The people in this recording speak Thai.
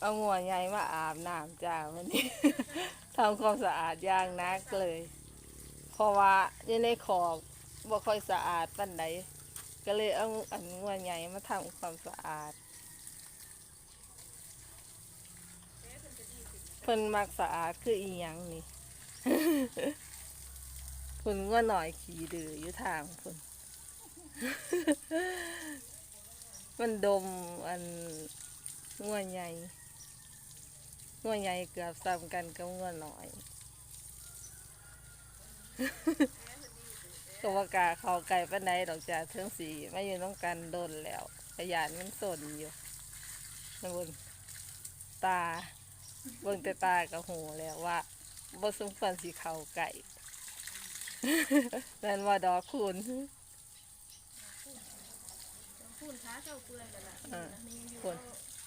เอางัวใหญ่มาอาบน้ำจ้าวันนี้ ทำความสะอาดอย่างนักเลย เพราะว่าอยู่ในขอบบ่ค่อยสะอาดปานใดก็เลยเอาอันงัวใหญ่มาทำความสะอาด เพิ่นมักสะอาดคืออีหยังนี่เพิ่นงัวหน่อยขี่ดื้ออยู่ทางเพิ่นมันดมอันงัวใหญ่ งัวใหญ่เกือบซ้ำกันกับงัวน้อย ก็ว่ากล้าเข้าไก่ปานใดดอกจ้าเทิงสีมาอยู่น้องกันโดนแล้วขยานมันสนอยู่นะบนตาเบิ่งแต่ตากับหูแล้วว่าบ่สมควรสิเข้าไก่นั่นว่าดอกคุณพูนขาเจ้าเปื่อยแล้วล่ะอ่ามีอยู่คุณ